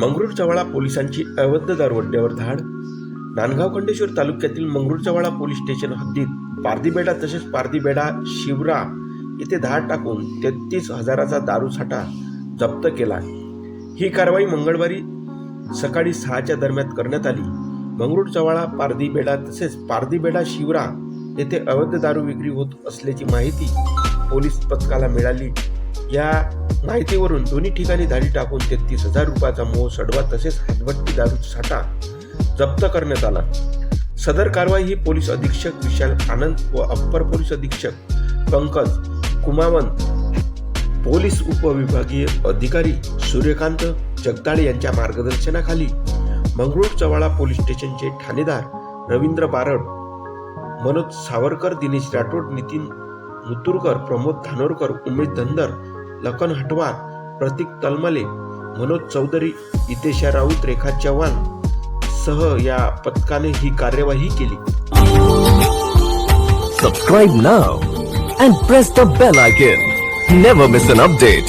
मंगरूर चव्हाळा पोलिसांची अवैध दारवड्यावर धाड. नांदगाव खंडेश्वर तालुक्यातील मंगरूर चव्हाळा पोलीस स्टेशन हद्दीत पारदीबेडा तसेच पारदीबेडा शिवरा येथे धाड टाकून तेहतीस हजाराचा दारूसाठा जप्त केला. ही कारवाई मंगळवारी सकाळी सहाच्या दरम्यान करण्यात आली. मंगरूर चव्हाळा पारदीबेडा तसेच पारदीबेडा शिवरा येथे अवैध दारू विक्री होत असल्याची माहिती पोलीस पथकाला मिळाली. या माहितीवरून दोन्ही ठिकाणी धाडी टाकून तेहतीस हजार रुपयाचा मोह सडवा तसेच हातभट्टी दारू साठा जप्त करण्यात आला. सदर कारवाई ही पोलीस अधीक्षक विशाल आनंद व अप्पर पोलीस अधीक्षक पंकज कुमावंत पोलीस उपविभागीय अधिकारी सूर्यकांत जगदाळे यांच्या मार्गदर्शनाखाली मंगरूळ चव्हाळा पोलीस स्टेशनचे ठाणेदार रवींद्र बारड मनोज सावरकर दिनेश राठोड नितीन मुतुरकर प्रमोद धानोरकर उमेश धंदर लखन हटवार प्रतीक तलमले मनोज चौधरी इतेशा राऊत रेखा चव्हाण सह या पथकाने ही कार्यवाही केली. Subscribe now and press the bell icon never miss an update